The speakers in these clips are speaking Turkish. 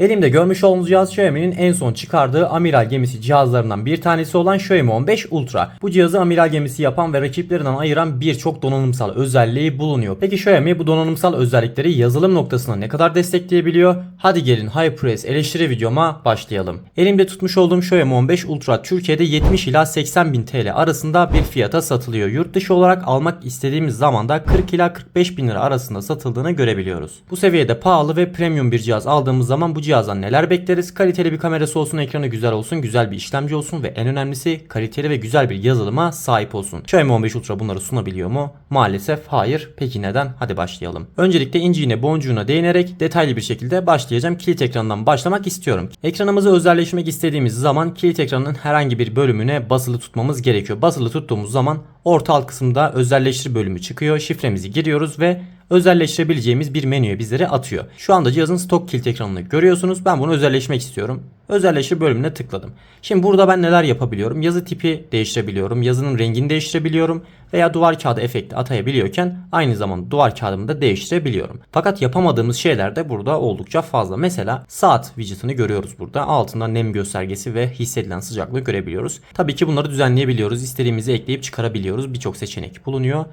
Elimde görmüş olduğunuz cihaz Xiaomi'nin en son çıkardığı amiral gemisi cihazlarından bir tanesi olan Xiaomi 15 Ultra. Bu cihazı amiral gemisi yapan ve rakiplerinden ayıran birçok donanımsal özelliği bulunuyor. Peki Xiaomi bu donanımsal özellikleri yazılım noktasına ne kadar destekleyebiliyor? Hadi gelin HyperOS eleştiri videoma başlayalım. Elimde tutmuş olduğum Xiaomi 15 Ultra Türkiye'de 70 ila 80 bin TL arasında bir fiyata satılıyor. Yurt dışı olarak almak istediğimiz zaman da 40 ila 45 bin lira arasında satıldığını görebiliyoruz. Bu seviyede pahalı ve premium bir cihaz aldığımız zaman bu cihazdan neler bekleriz? Kaliteli bir kamerası olsun, ekranı güzel olsun, güzel bir işlemci olsun ve en önemlisi kaliteli ve güzel bir yazılıma sahip olsun. Xiaomi 15 Ultra bunları sunabiliyor mu? Maalesef hayır. Peki neden? Hadi başlayalım. Öncelikle inciğine boncuğuna değinerek detaylı bir şekilde başlayacağım. Kilit ekrandan başlamak istiyorum. Ekranımızı özelleşmek istediğimiz zaman kilit ekranın herhangi bir bölümüne basılı tutmamız gerekiyor. Basılı tuttuğumuz zaman orta alt kısımda özelleştir bölümü çıkıyor. Şifremizi giriyoruz ve özelleştirebileceğimiz bir menüye bizlere atıyor. Şu anda cihazın stok kilit ekranını görüyorsunuz. Ben bunu özelleşmek istiyorum. Özelleştir bölümüne tıkladım. Şimdi burada ben neler yapabiliyorum? Yazı tipi değiştirebiliyorum. Yazının rengini değiştirebiliyorum. Veya duvar kağıdı efekti atayabiliyorken aynı zamanda duvar kağıdımı da değiştirebiliyorum. Fakat yapamadığımız şeyler de burada oldukça fazla. Mesela saat widget'ını görüyoruz burada. Altında nem göstergesi ve hissedilen sıcaklığı görebiliyoruz. Tabii ki bunları düzenleyebiliyoruz. İstediğimizi ekleyip çıkarabiliyoruz. Birçok seçenek bulunuyor.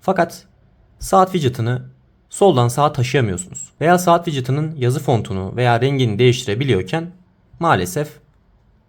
Fakat saat widget'ını soldan sağa taşıyamıyorsunuz. Veya saat widget'ının yazı fontunu veya rengini değiştirebiliyorken maalesef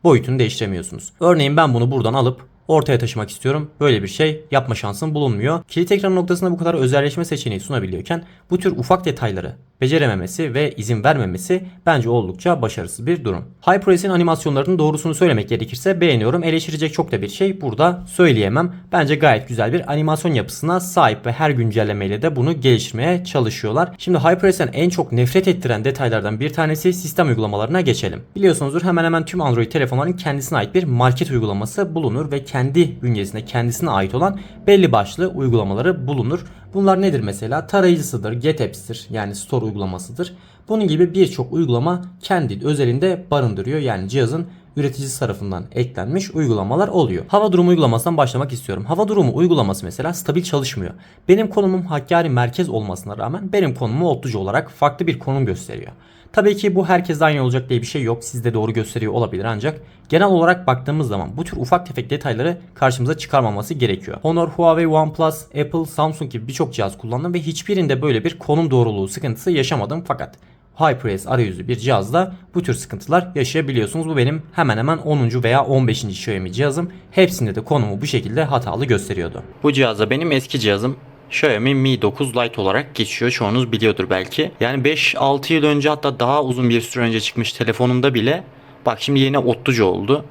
boyutunu değiştiremiyorsunuz. Örneğin ben bunu buradan alıp ortaya taşımak istiyorum. Böyle bir şey yapma şansım bulunmuyor. Kilit ekran noktasında bu kadar özelleşme seçeneği sunabiliyorken bu tür ufak detayları becerememesi ve izin vermemesi bence oldukça başarısız bir durum. HyperOS'in animasyonlarının doğrusunu söylemek gerekirse beğeniyorum. Eleştirecek çok da bir şey burada söyleyemem. Bence gayet güzel bir animasyon yapısına sahip ve her güncellemeyle de bunu geliştirmeye çalışıyorlar. Şimdi HyperOS'ten en çok nefret ettiren detaylardan bir tanesi sistem uygulamalarına geçelim. Biliyorsunuzdur hemen hemen tüm Android telefonların kendisine ait bir market uygulaması bulunur ve kendi bünyesinde kendisine ait olan belli başlı uygulamaları bulunur. Bunlar nedir mesela? Tarayıcısıdır, GetApps'tir yani store uygulamasıdır. Bunun gibi birçok uygulama kendi özelinde barındırıyor. Yani cihazın üreticisi tarafından eklenmiş uygulamalar oluyor. Hava durumu uygulamasından başlamak istiyorum. Hava durumu uygulaması mesela stabil çalışmıyor. Benim konumum Hakkari merkez olmasına rağmen benim konumu Otluca olarak farklı bir konum gösteriyor. Tabii ki bu herkes aynı olacak diye bir şey yok. Sizde doğru gösteriyor olabilir ancak genel olarak baktığımız zaman bu tür ufak tefek detayları karşımıza çıkarmaması gerekiyor. Honor, Huawei, OnePlus, Apple, Samsung gibi birçok cihaz kullandım ve hiçbirinde böyle bir konum doğruluğu sıkıntısı yaşamadım fakat HyperOS arayüzü bir cihazda bu tür sıkıntılar yaşayabiliyorsunuz. Bu benim hemen hemen 10. veya 15. Xiaomi cihazım. Hepsinde de konumu bu şekilde hatalı gösteriyordu. Bu cihazda benim eski cihazım Xiaomi Mi 9 Lite olarak geçiyor. Çoğunuz biliyordur belki. Yani 5-6 yıl önce hatta daha uzun bir süre önce çıkmış telefonumda bile bak şimdi yine Ottuca oldu.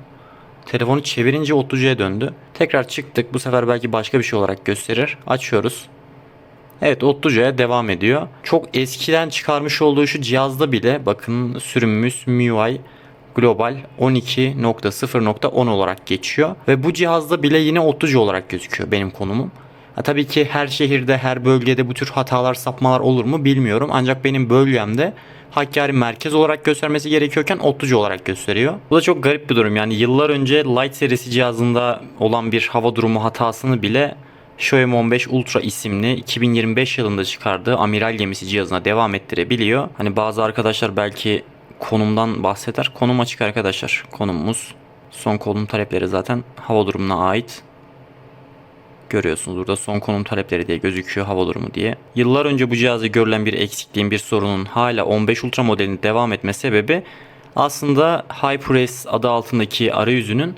Telefonu çevirince Ottuca'ya döndü. Tekrar çıktık. Bu sefer belki başka bir şey olarak gösterir. Açıyoruz. Evet Ottuca'ya devam ediyor. Çok eskiden çıkarmış olduğu şu cihazda bile bakın sürümümüz MIUI Global 12.0.10 olarak geçiyor. Ve bu cihazda bile yine Ottuca olarak gözüküyor benim konumum. Ha, tabii ki her şehirde, her bölgede bu tür hatalar, sapmalar olur mu bilmiyorum. Ancak benim bölgemde Hakkari merkez olarak göstermesi gerekiyorken Otluca olarak gösteriyor. Bu da çok garip bir durum. Yani yıllar önce Lite serisi cihazında olan bir hava durumu hatasını bile Xiaomi 15 Ultra isimli 2025 yılında çıkardığı amiral gemisi cihazına devam ettirebiliyor. Hani bazı arkadaşlar belki konumdan bahseder. Konum açık arkadaşlar. Konumumuz son konum talepleri zaten hava durumuna ait görüyorsunuz burada son konum talepleri diye gözüküyor hava durumu diye. Yıllar önce bu cihazda görülen bir eksikliğin bir sorunun hala 15 Ultra modelinin devam etme sebebi aslında HyperOS adı altındaki arayüzünün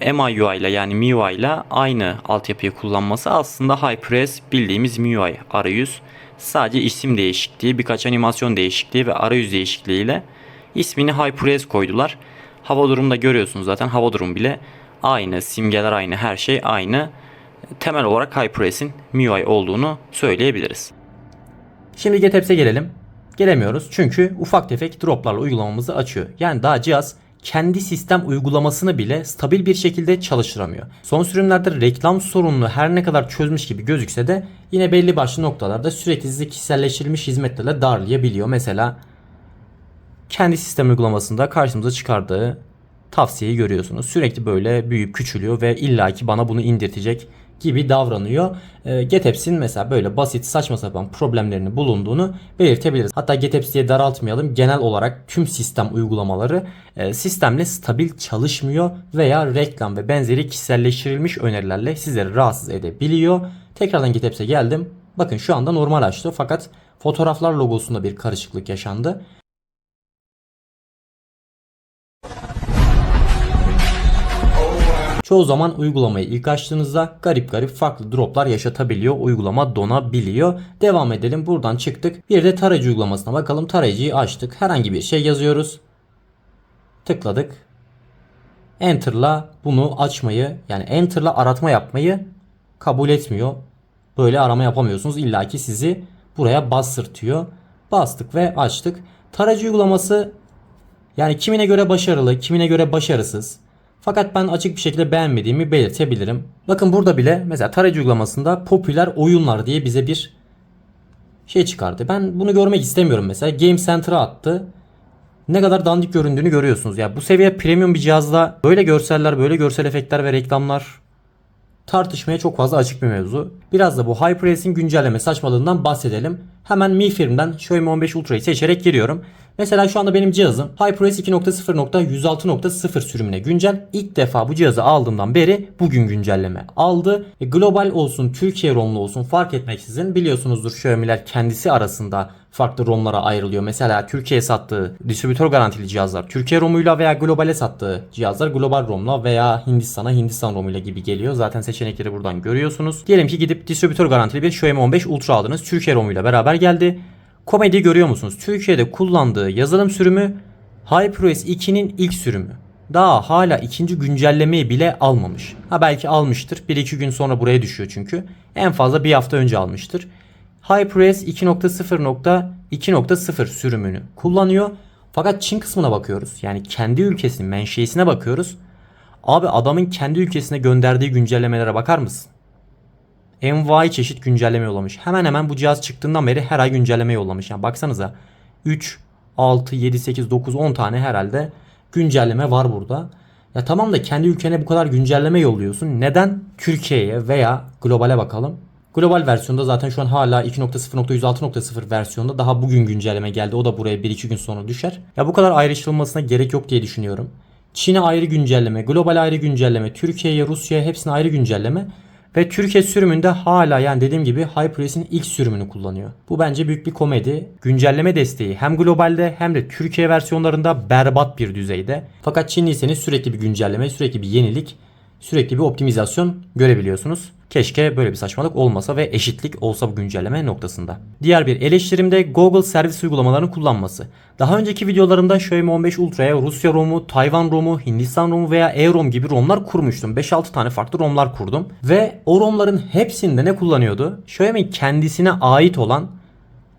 MIUI ile yani MIUI ile aynı altyapıyı kullanması aslında HyperOS bildiğimiz MIUI arayüz. Sadece isim değişikliği, birkaç animasyon değişikliği ve arayüz değişikliğiyle ismini HyperOS koydular. Hava durumunda görüyorsunuz zaten hava durumu bile aynı, simgeler aynı, her şey aynı temel olarak HyperOS'in MIUI olduğunu söyleyebiliriz. Şimdi GetApps'e gelelim. Gelemiyoruz çünkü ufak tefek droplarla uygulamamızı açıyor. Yani daha cihaz kendi sistem uygulamasını bile stabil bir şekilde çalıştıramıyor. Son sürümlerde reklam sorununu her ne kadar çözmüş gibi gözükse de yine belli başlı noktalarda sürekli sizi kişiselleştirilmiş hizmetlerle darlayabiliyor. Mesela kendi sistem uygulamasında karşımıza çıkardığı tavsiyeyi görüyorsunuz. Sürekli böyle büyüyüp küçülüyor ve illaki bana bunu indirtecek gibi davranıyor. E, GetApps'in mesela böyle basit saçma sapan problemlerini bulunduğunu belirtebiliriz. Hatta GetApps diye daraltmayalım. Genel olarak tüm sistem uygulamaları e, sistemle stabil çalışmıyor veya reklam ve benzeri kişiselleştirilmiş önerilerle sizleri rahatsız edebiliyor. Tekrardan GetApps'e geldim. Bakın şu anda normal açtı fakat fotoğraflar logosunda bir karışıklık yaşandı. Çoğu zaman uygulamayı ilk açtığınızda garip garip farklı droplar yaşatabiliyor. Uygulama donabiliyor. Devam edelim. Buradan çıktık. Bir de tarayıcı uygulamasına bakalım. Tarayıcıyı açtık. Herhangi bir şey yazıyoruz. Tıkladık. Enter'la bunu açmayı yani Enter'la aratma yapmayı kabul etmiyor. Böyle arama yapamıyorsunuz. İlla ki sizi buraya bastırtıyor. Bastık ve açtık. Tarayıcı uygulaması yani kimine göre başarılı, kimine göre başarısız. Fakat ben açık bir şekilde beğenmediğimi belirtebilirim. Bakın burada bile mesela tarayıcı uygulamasında popüler oyunlar diye bize bir şey çıkardı. Ben bunu görmek istemiyorum mesela. Game Center'a attı. Ne kadar dandik göründüğünü görüyorsunuz. Ya bu seviye premium bir cihazda böyle görseller, böyle görsel efektler ve reklamlar tartışmaya çok fazla açık bir mevzu. Biraz da bu HyperX'in güncelleme saçmalığından bahsedelim. Hemen Mi Firm'den Xiaomi 15 Ultra'yı seçerek giriyorum. Mesela şu anda benim cihazım HyperX 2.0.106.0 sürümüne güncel. İlk defa bu cihazı aldığımdan beri bugün güncelleme aldı. E, global olsun, Türkiye ROM'lu olsun fark etmeksizin biliyorsunuzdur Xiaomi'ler kendisi arasında farklı ROM'lara ayrılıyor. Mesela Türkiye'ye sattığı distribütör garantili cihazlar Türkiye ROM'uyla veya globale sattığı cihazlar global ROM'la veya Hindistan'a Hindistan ROM'uyla gibi geliyor. Zaten seçenekleri buradan görüyorsunuz. Diyelim ki gidip distribütör garantili bir Xiaomi 15 Ultra aldınız. Türkiye ROM'uyla beraber geldi. Komedi görüyor musunuz? Türkiye'de kullandığı yazılım sürümü HyperOS 2'nin ilk sürümü. Daha hala ikinci güncellemeyi bile almamış. Ha belki almıştır. 1-2 gün sonra buraya düşüyor çünkü. En fazla bir hafta önce almıştır. HyperOS 2.0.2.0 sürümünü kullanıyor. Fakat Çin kısmına bakıyoruz. Yani kendi ülkesinin menşeisine bakıyoruz. Abi adamın kendi ülkesine gönderdiği güncellemelere bakar mısın? Envai çeşit güncelleme yollamış. Hemen hemen bu cihaz çıktığından beri her ay güncelleme yollamış. Yani baksanıza 3, 6, 7, 8, 9, 10 tane herhalde güncelleme var burada. Ya tamam da kendi ülkene bu kadar güncelleme yolluyorsun. Neden Türkiye'ye veya globale bakalım? Global versiyonda zaten şu an hala 2.0.106.0 versiyonda daha bugün güncelleme geldi. O da buraya 1-2 gün sonra düşer. Ya bu kadar ayrıştırılmasına gerek yok diye düşünüyorum. Çin'e ayrı güncelleme, global ayrı güncelleme, Türkiye'ye, Rusya'ya hepsine ayrı güncelleme. Ve Türkiye sürümünde hala yani dediğim gibi HyperOS'in ilk sürümünü kullanıyor. Bu bence büyük bir komedi. Güncelleme desteği hem globalde hem de Türkiye versiyonlarında berbat bir düzeyde. Fakat Çinliyseniz sürekli bir güncelleme, sürekli bir yenilik, sürekli bir optimizasyon görebiliyorsunuz. Keşke böyle bir saçmalık olmasa ve eşitlik olsa bu güncelleme noktasında. Diğer bir eleştirim de Google servis uygulamalarını kullanması. Daha önceki videolarımda Xiaomi 15 Ultra'ya Rusya ROM'u, Tayvan ROM'u, Hindistan ROM'u veya EUROM gibi ROM'lar kurmuştum. 5-6 tane farklı ROM'lar kurdum. Ve o ROM'ların hepsinde ne kullanıyordu? Xiaomi kendisine ait olan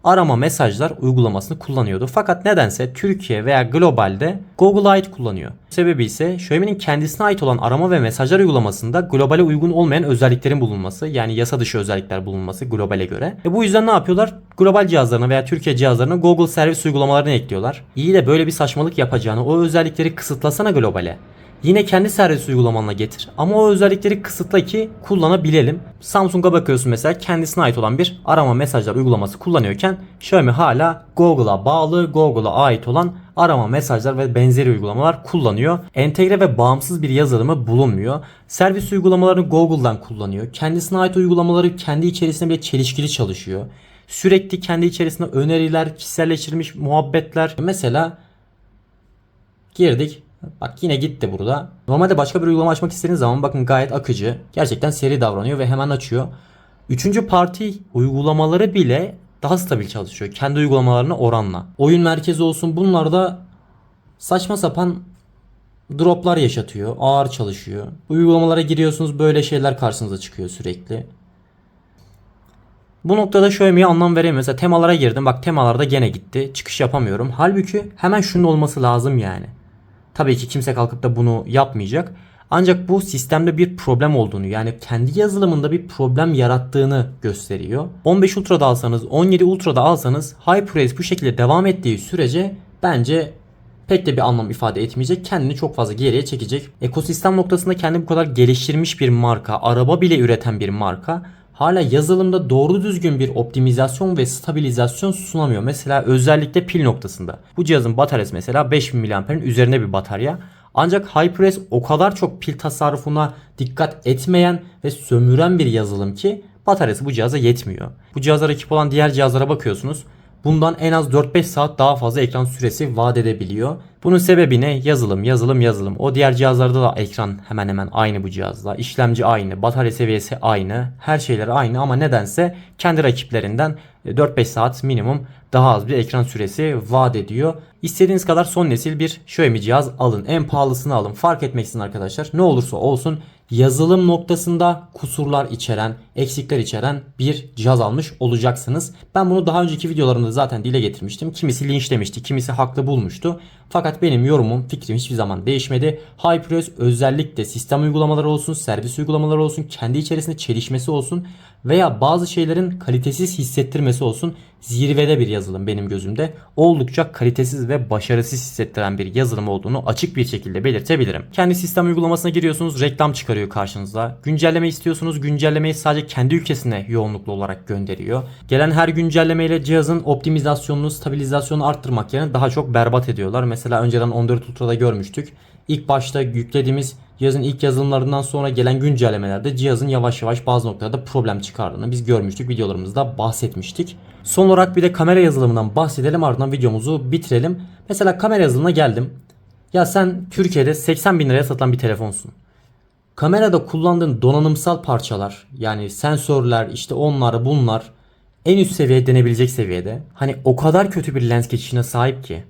arama mesajlar uygulamasını kullanıyordu. Fakat nedense Türkiye veya globalde Google ait kullanıyor. Sebebi ise Xiaomi'nin kendisine ait olan arama ve mesajlar uygulamasında globale uygun olmayan özelliklerin bulunması yani yasa dışı özellikler bulunması globale göre. E bu yüzden ne yapıyorlar? Global cihazlarına veya Türkiye cihazlarına Google servis uygulamalarını ekliyorlar. İyi de böyle bir saçmalık yapacağını o özellikleri kısıtlasana globale. Yine kendi servis uygulamanla getir. Ama o özellikleri kısıtla ki kullanabilelim. Samsung'a bakıyorsun mesela kendisine ait olan bir arama mesajlar uygulaması kullanıyorken Xiaomi hala Google'a bağlı, Google'a ait olan arama mesajlar ve benzeri uygulamalar kullanıyor. Entegre ve bağımsız bir yazılımı bulunmuyor. Servis uygulamalarını Google'dan kullanıyor. Kendisine ait uygulamaları kendi içerisinde bile çelişkili çalışıyor. Sürekli kendi içerisinde öneriler, kişiselleştirilmiş muhabbetler. Mesela girdik Bak yine gitti burada. Normalde başka bir uygulama açmak istediğiniz zaman bakın gayet akıcı. Gerçekten seri davranıyor ve hemen açıyor. Üçüncü parti uygulamaları bile daha stabil çalışıyor. Kendi uygulamalarına oranla. Oyun merkezi olsun bunlar da saçma sapan droplar yaşatıyor. Ağır çalışıyor. Uygulamalara giriyorsunuz böyle şeyler karşınıza çıkıyor sürekli. Bu noktada Xiaomi'ye anlam veremiyorum. Mesela temalara girdim. Bak temalarda gene gitti. Çıkış yapamıyorum. Halbuki hemen şunun olması lazım yani. Tabii ki kimse kalkıp da bunu yapmayacak. Ancak bu sistemde bir problem olduğunu yani kendi yazılımında bir problem yarattığını gösteriyor. 15 Ultra'da alsanız 17 Ultra'da alsanız HyperOS bu şekilde devam ettiği sürece bence pek de bir anlam ifade etmeyecek. Kendini çok fazla geriye çekecek. Ekosistem noktasında kendi bu kadar geliştirmiş bir marka, araba bile üreten bir marka hala yazılımda doğru düzgün bir optimizasyon ve stabilizasyon sunamıyor. Mesela özellikle pil noktasında. Bu cihazın bataryası mesela 5000 mAh'in üzerinde bir batarya. Ancak HyperOS o kadar çok pil tasarrufuna dikkat etmeyen ve sömüren bir yazılım ki bataryası bu cihaza yetmiyor. Bu cihaza rakip olan diğer cihazlara bakıyorsunuz. Bundan en az 4-5 saat daha fazla ekran süresi vaat edebiliyor. Bunun sebebi ne? Yazılım, yazılım, yazılım. O diğer cihazlarda da ekran hemen hemen aynı bu cihazla. İşlemci aynı, batarya seviyesi aynı, her şeyler aynı ama nedense kendi rakiplerinden 4-5 saat minimum daha az bir ekran süresi vaat ediyor. İstediğiniz kadar son nesil bir Xiaomi cihaz alın. En pahalısını alın. Fark etmeksin arkadaşlar. Ne olursa olsun yazılım noktasında kusurlar içeren, eksikler içeren bir cihaz almış olacaksınız. Ben bunu daha önceki videolarımda zaten dile getirmiştim. Kimisi linçlemişti, kimisi haklı bulmuştu. Fakat benim yorumum, fikrim hiçbir zaman değişmedi. HyperOS özellikle sistem uygulamaları olsun, servis uygulamaları olsun, kendi içerisinde çelişmesi olsun veya bazı şeylerin kalitesiz hissettirmesi olsun zirvede bir yazılım benim gözümde. Oldukça kalitesiz ve başarısız hissettiren bir yazılım olduğunu açık bir şekilde belirtebilirim. Kendi sistem uygulamasına giriyorsunuz reklam çıkarıyor karşınıza. Güncelleme istiyorsunuz güncellemeyi sadece kendi ülkesine yoğunluklu olarak gönderiyor. Gelen her güncellemeyle cihazın optimizasyonunu, stabilizasyonunu arttırmak yerine daha çok berbat ediyorlar. Mesela önceden 14 Ultra'da görmüştük. İlk başta yüklediğimiz cihazın ilk yazılımlarından sonra gelen güncellemelerde cihazın yavaş yavaş bazı noktalarda problem çıkardığını biz görmüştük. Videolarımızda bahsetmiştik. Son olarak bir de kamera yazılımından bahsedelim ardından videomuzu bitirelim. Mesela kamera yazılımına geldim. Ya sen Türkiye'de 80 bin liraya satılan bir telefonsun. Kamerada kullandığın donanımsal parçalar yani sensörler işte onlar bunlar en üst seviye denebilecek seviyede. Hani o kadar kötü bir lens geçişine sahip ki.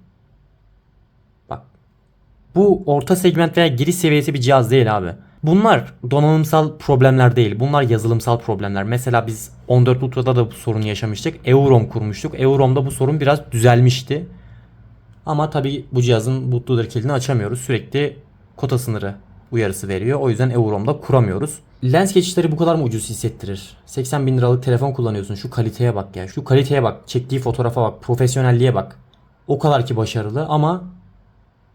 Bu orta segment veya giriş seviyesi bir cihaz değil abi. Bunlar donanımsal problemler değil. Bunlar yazılımsal problemler. Mesela biz 14 Ultra'da da bu sorunu yaşamıştık. Eurom kurmuştuk. Eurom'da bu sorun biraz düzelmişti. Ama tabi bu cihazın bootloader kilidini açamıyoruz. Sürekli kota sınırı uyarısı veriyor. O yüzden Eurom'da kuramıyoruz. Lens geçişleri bu kadar mı ucuz hissettirir? 80 bin liralık telefon kullanıyorsun. Şu kaliteye bak ya. Şu kaliteye bak. Çektiği fotoğrafa bak. Profesyonelliğe bak. O kadar ki başarılı ama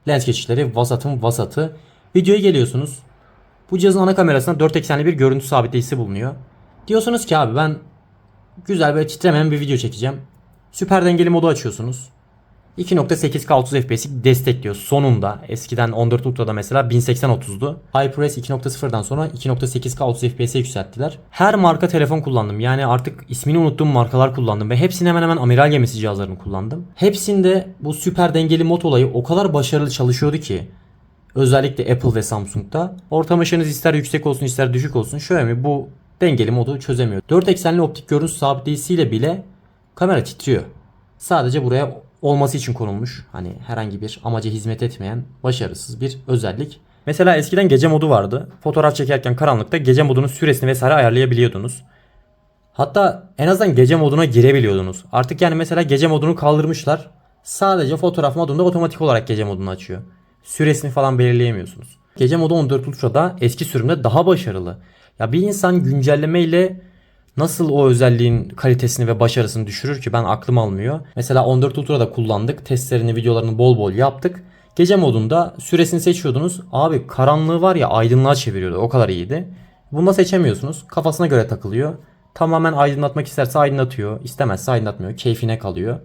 lens geçişleri vasatın vasatı. Videoya geliyorsunuz. Bu cihazın ana kamerasında 4 eksenli bir görüntü sabitleyicisi bulunuyor. Diyorsunuz ki abi ben güzel böyle titremeyen bir video çekeceğim. Süper dengeli modu açıyorsunuz. 2.8K 30 FPS'lik destekliyor sonunda. Eskiden 14 Ultra'da mesela 1080-30'du. HyperOS 2.0'dan sonra 2.8K 30 FPS'e yükselttiler. Her marka telefon kullandım. Yani artık ismini unuttuğum markalar kullandım ve hepsini hemen hemen amiral gemisi cihazlarını kullandım. Hepsinde bu süper dengeli mod olayı o kadar başarılı çalışıyordu ki özellikle Apple ve Samsung'da ortam ışığınız ister yüksek olsun ister düşük olsun Xiaomi bu dengeli modu çözemiyor. 4 eksenli optik görüntü sabitleyicisiyle bile kamera titriyor. Sadece buraya olması için konulmuş. Hani herhangi bir amaca hizmet etmeyen başarısız bir özellik. Mesela eskiden gece modu vardı. Fotoğraf çekerken karanlıkta gece modunun süresini vesaire ayarlayabiliyordunuz. Hatta en azından gece moduna girebiliyordunuz. Artık yani mesela gece modunu kaldırmışlar. Sadece fotoğraf modunda otomatik olarak gece modunu açıyor. Süresini falan belirleyemiyorsunuz. Gece modu 14 Ultra'da eski sürümde daha başarılı. Ya bir insan güncellemeyle nasıl o özelliğin kalitesini ve başarısını düşürür ki ben aklım almıyor. Mesela 14 Ultra'da kullandık. Testlerini, videolarını bol bol yaptık. Gece modunda süresini seçiyordunuz. Abi karanlığı var ya aydınlığa çeviriyordu. O kadar iyiydi. Bunda seçemiyorsunuz. Kafasına göre takılıyor. Tamamen aydınlatmak isterse aydınlatıyor. istemezse aydınlatmıyor. Keyfine kalıyor.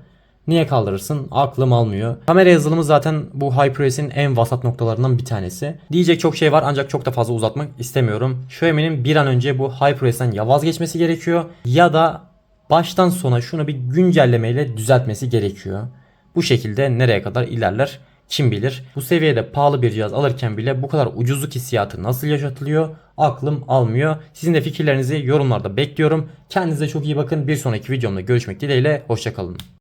Niye kaldırırsın? Aklım almıyor. Kamera yazılımı zaten bu HyperOS'in en vasat noktalarından bir tanesi. Diyecek çok şey var ancak çok da fazla uzatmak istemiyorum. Xiaomi'nin bir an önce bu HyperOS'ten ya vazgeçmesi gerekiyor ya da baştan sona şunu bir güncellemeyle düzeltmesi gerekiyor. Bu şekilde nereye kadar ilerler kim bilir. Bu seviyede pahalı bir cihaz alırken bile bu kadar ucuzluk hissiyatı nasıl yaşatılıyor? Aklım almıyor. Sizin de fikirlerinizi yorumlarda bekliyorum. Kendinize çok iyi bakın. Bir sonraki videomda görüşmek dileğiyle. Hoşçakalın.